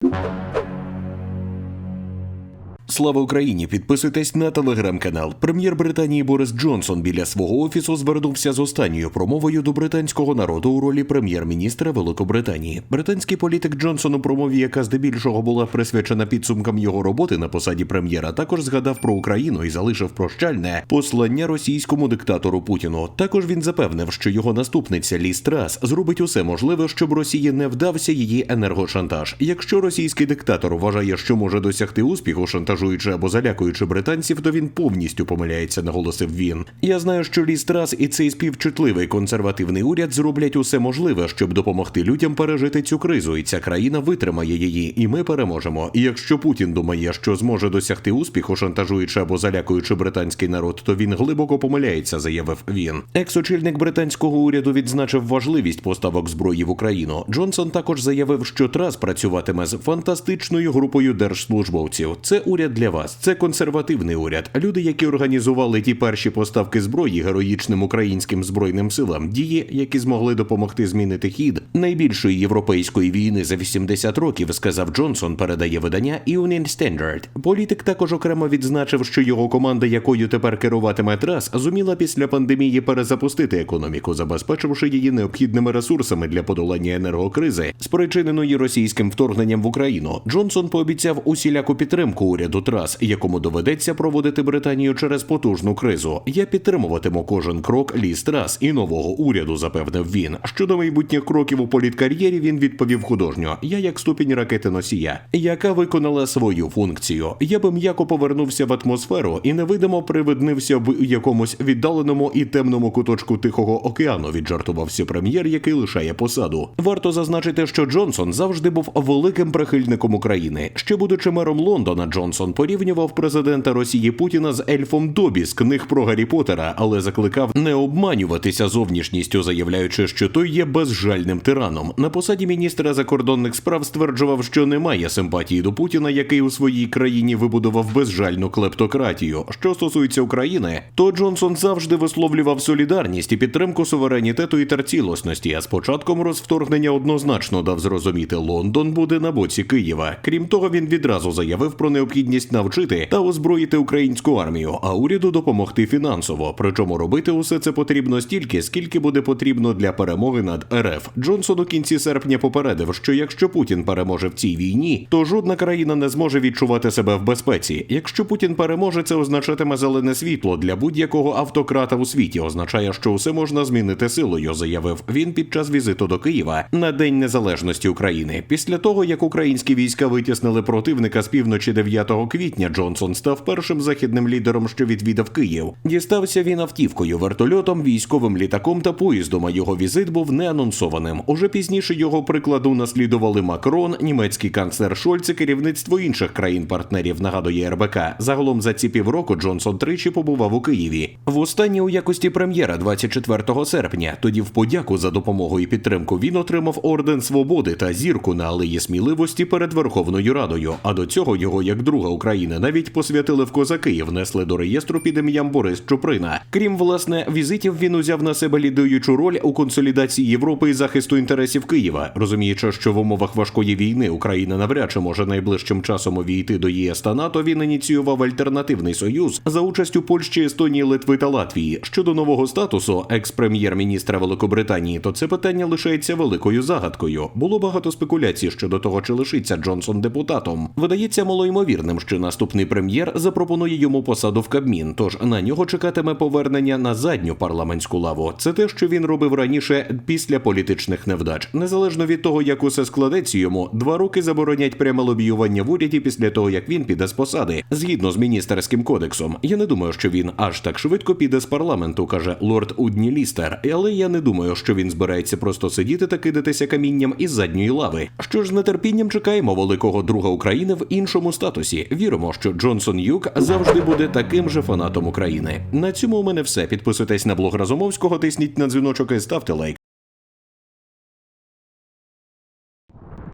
you. Слава Україні! Підписуйтесь на телеграм-канал. Прем'єр Британії Борис Джонсон біля свого офісу звернувся з останньою промовою до британського народу у ролі прем'єр-міністра Великобританії. Британський політик Джонсон у промові, яка здебільшого була присвячена підсумкам його роботи на посаді прем'єра, також згадав про Україну і залишив прощальне послання російському диктатору Путіну. Також він запевнив, що його наступниця Лі Страс зробить усе можливе, щоб Росії не вдався її енергошантаж. Якщо російський диктатор вважає, що може досягти успіху, шантажуючи або залякуючи британців, то він повністю помиляється, наголосив він. Я знаю, що Лі Страс і цей співчутливий консервативний уряд зроблять усе можливе, щоб допомогти людям пережити цю кризу, і ця країна витримає її, і ми переможемо. І якщо Путін думає, що зможе досягти успіху, шантажуючи або залякуючи британський народ, то він глибоко помиляється, заявив він. Екс-очільник британського уряду відзначив важливість поставок зброї в Україну. Джонсон також заявив, що Трас працюватиме з фантастичною групою держслужбовців. Це уряд для вас, це консервативний уряд. Люди, які організували ті перші поставки зброї героїчним українським збройним силам, дії, які змогли допомогти змінити хід найбільшої європейської війни за 80 років, сказав Джонсон. Передає видання Evening Standard. Політик також окремо відзначив, що його команда, якою тепер керуватиме Трас, зуміла після пандемії перезапустити економіку, забезпечивши її необхідними ресурсами для подолання енергокризи, спричиненої російським вторгненням в Україну. Джонсон пообіцяв усіляку підтримку уряду Трас, якому доведеться проводити Британію через потужну кризу. Я підтримуватиму кожен крок ліс Трас і нового уряду, запевнив він. Щодо майбутніх кроків у політкар'єрі, він відповів художньо: Я як ступінь ракети носія, яка виконала свою функцію. Я би м'яко повернувся в атмосферу і невидимо привиднився в якомусь віддаленому і темному куточку Тихого океану. Віджартувався прем'єр, який лишає посаду. Варто зазначити, що Джонсон завжди був великим прихильником України. Ще будучи мером Лондона, Джонсон порівнював президента Росії Путіна з ельфом Добі з книг про Гаррі Поттера, але закликав не обманюватися зовнішністю, заявляючи, що той є безжальним тираном. На посаді міністра закордонних справ стверджував, що немає симпатії до Путіна, який у своїй країні вибудував безжальну клептократію. Що стосується України, то Джонсон завжди висловлював солідарність і підтримку суверенітету і терцілосності. А з початком розвторгнення однозначно дав зрозуміти, Лондон буде на боці Києва. Крім того, він відразу заявив про необхідність навчити та озброїти українську армію, а уряду допомогти фінансово. Причому робити усе це потрібно стільки, скільки буде потрібно для перемоги над РФ. Джонсон у кінці серпня попередив, що якщо Путін переможе в цій війні, то жодна країна не зможе відчувати себе в безпеці. Якщо Путін переможе, це означатиме зелене світло для будь-якого автократа у світі. Означає, що усе можна змінити силою, заявив він під час візиту до Києва на День Незалежності України. Після того, як українські війська витіснили противника з півночі 9 квітня, Джонсон став першим західним лідером, що відвідав Київ. Дістався він автівкою, вертольотом, військовим літаком та поїздом. А його візит був не анонсованим. Уже пізніше його прикладу наслідували Макрон, німецький канцлер Шольц і керівництво інших країн-партнерів. Нагадує РБК. Загалом за ці півроку Джонсон тричі побував у Києві. Востаннє у якості прем'єра 24 серпня. Тоді в подяку за допомогу і підтримку він отримав орден свободи та зірку на алеї сміливості перед Верховною Радою. А до цього його як друга України навіть посвятили в козаки і внесли до реєстру під ім'ям Борис Чуприна. Крім власне візитів, він узяв на себе лідуючу роль у консолідації Європи і захисту інтересів Києва, розуміючи, що в умовах важкої війни Україна навряд чи може найближчим часом увійти до ЄС та НАТО. Він ініціював альтернативний союз за участю Польщі, Естонії, Литви та Латвії. Щодо нового статусу екс-прем'єр-міністра Великобританії, то це питання лишається великою загадкою. Було багато спекуляцій щодо того, чи лишиться Джонсон депутатом. Видається малоймовірним, що наступний прем'єр запропонує йому посаду в Кабмін, тож на нього чекатиме повернення на задню парламентську лаву. Це те, що він робив раніше після політичних невдач. Незалежно від того, як усе складеться йому, два роки заборонять пряме лобіювання в уряді після того, як він піде з посади, згідно з міністерським кодексом. Я не думаю, що він аж так швидко піде з парламенту, каже лорд Удні Лістер. Але я не думаю, що він збирається просто сидіти та кидатися камінням із задньої лави. Що ж з нетерпінням чекаємо великого друга України в іншому статусі. Віримо, що Джонсон Юк завжди буде таким же фанатом України. На цьому у мене все. Підписуйтесь на блог Разумовського, тисніть на дзвіночок і ставте лайк.